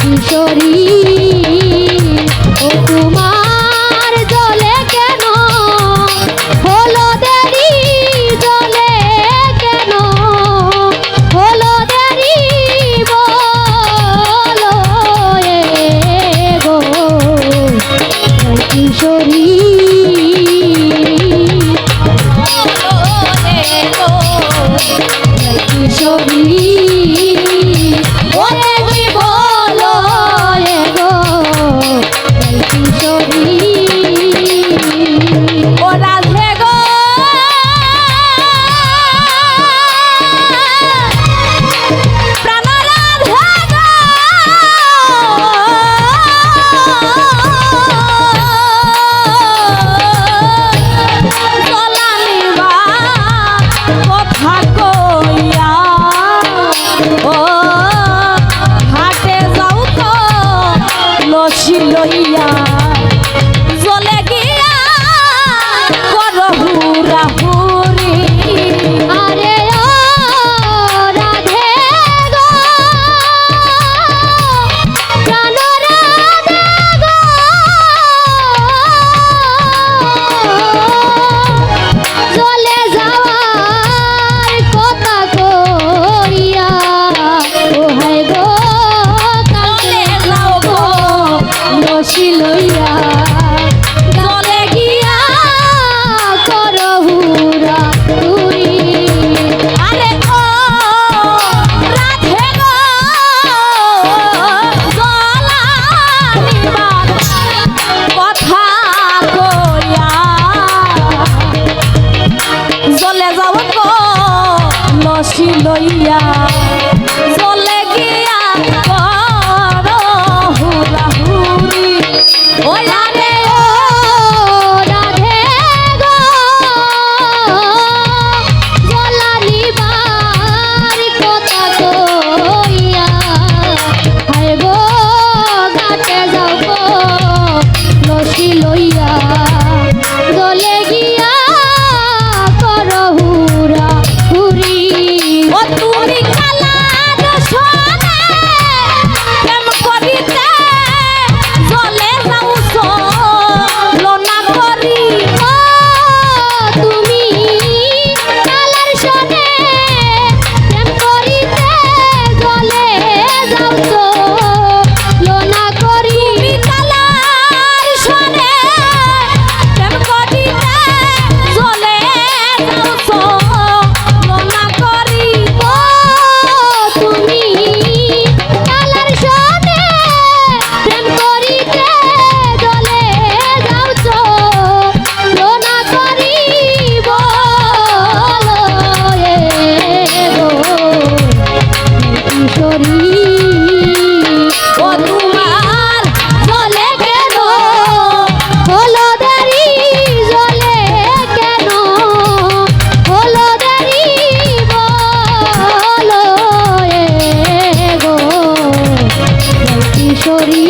কিশোরী ও তোমার জলে কেন? হলো দেরি কেন? হলো দেরি বলো গো কিশোরী শরীর